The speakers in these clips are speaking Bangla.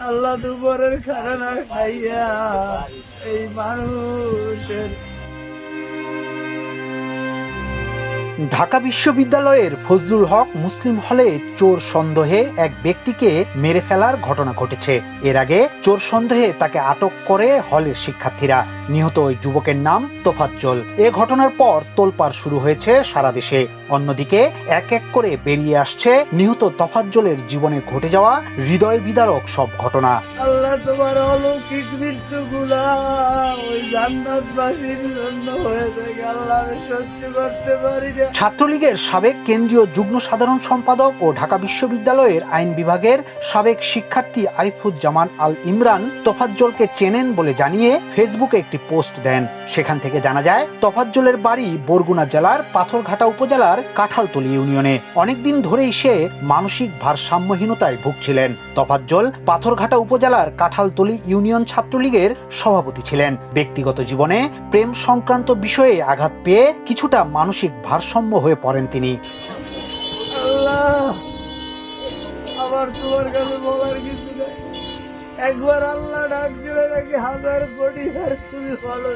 আল্লাহ দুপুরের খারানা খাইয়া এই মানুষের ঢাকা বিশ্ববিদ্যালয়ের ফজলুল হক মুসলিম হলে চোর সন্দেহে এক ব্যক্তিকে মেরে ফেলার ঘটনা ঘটেছে। এর আগে চোর সন্দেহে তাকে আটক করে হলের শিক্ষার্থীরা। নিহত ওই যুবকের নাম তোফাজ্জল। এ ঘটনার পর তোলপাড় শুরু হয়েছে সারা দেশে। অন্যদিকে এক এক করে বেরিয়ে আসছে নিহত তোফাজ্জলের জীবনে ঘটে যাওয়া হৃদয় বিদারক সব ঘটনা। আল্লাহ তোমার অলৌকিক ওই জন্য হয়ে থাকে। আল্লাহ সহ্য করতে পারি ছাত্রলীগের সাবেক কেন্দ্রীয় যুগ্ম সাধারণ সম্পাদক ও ঢাকা বিশ্ববিদ্যালয়ের আইন বিভাগের সাবেক শিক্ষার্থী আরিফুজ্জামান আল ইমরান তোফাজ্জলকে চেনেন বলে জানিয়ে ফেসবুকে একটি পোস্ট দেন। সেখান থেকে জানা যায়, তোফাজ্জলের বাড়ি বরগুনা জেলার পাথরঘাটা উপজেলার কাঁঠালতলী ইউনিয়নে। অনেকদিন ধরেই সে মানসিক ভারসাম্যহীনতায় ভুগছিলেন। তোফাজ্জল পাথরঘাটা উপজেলার কাঁঠালতলী ইউনিয়ন ছাত্রলীগের সভাপতি ছিলেন। ব্যক্তিগত জীবনে প্রেম সংক্রান্ত বিষয়ে আঘাত পেয়ে কিছুটা মানসিক ভারসাম্য হয়ে পড়েন তিনি। আমার তোমার কাছে বলার কিছু নেই। একবার আল্লাহ ডাক জুড়ে নাকি হাজার কোটি তুমি বলো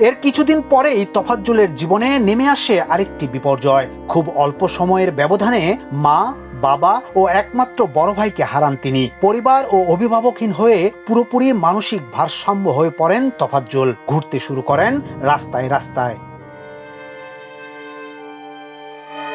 এর কিছুদিন পরেই তফাজ্জুলের জীবনে নেমে আসে আরেকটি বিপর্যয়। খুব অল্প সময়ের ব্যবধানে মা বাবা ও একমাত্র বড় ভাইকে হারান তিনি। পরিবার ও অভিভাবকহীন হয়ে পুরোপুরি মানসিক ভারসাম্য হয়ে পড়েন তফাজ্জুল। ঘুরতে শুরু করেন রাস্তায় রাস্তায়।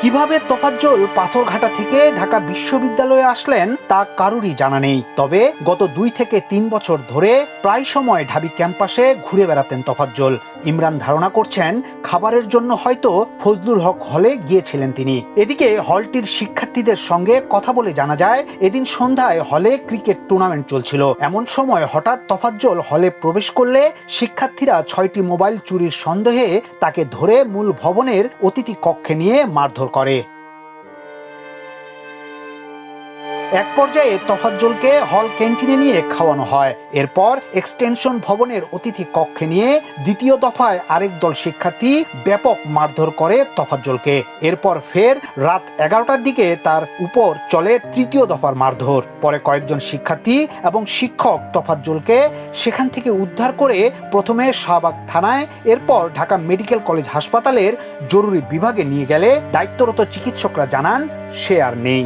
কীভাবে তোফাজ্জল পাথরঘাটা থেকে ঢাকা বিশ্ববিদ্যালয়ে আসলেন তা কারুরই জানা নেই। তবে গত দুই থেকে তিন বছর ধরে প্রায় সময় ঢাবি ক্যাম্পাসে ঘুরে বেড়াতেন তোফাজ্জল। ইমরান ধারণা করছেন, খাবারের জন্য হয়তো ফজলুল হক হলে গিয়েছিলেন তিনি। এদিকে হলটির শিক্ষার্থীদের সঙ্গে কথা বলে জানা যায়, এদিন সন্ধ্যায় হলে ক্রিকেট টুর্নামেন্ট চলছিল। এমন সময় হঠাৎ তফাজ্জল হলে প্রবেশ করলে শিক্ষার্থীরা ছয়টি মোবাইল চুরির সন্দেহে তাকে ধরে মূল ভবনের অতিথি কক্ষে নিয়ে মারধর করে এক পর্যায়ে তফাজ্জলকে হল ক্যান্টিনে নিয়ে খাওয়ানো হয়। এরপর এক্সটেনশন ভবনের অতিথি কক্ষে নিয়ে দ্বিতীয় দফায় আরেক দল শিক্ষার্থী ব্যাপক মারধর করে তফাজ্জলকে। এরপর ফের রাত এগারোটার দিকে তার উপর চলে তৃতীয় দফার মারধর। পরে কয়েকজন শিক্ষার্থী এবং শিক্ষক তফাজ্জলকে সেখান থেকে উদ্ধার করে প্রথমে শাহবাগ থানায়, এরপর ঢাকা মেডিকেল কলেজ হাসপাতালের জরুরি বিভাগে নিয়ে গেলে দায়িত্বরত চিকিৎসকরা জানান, সে আর নেই।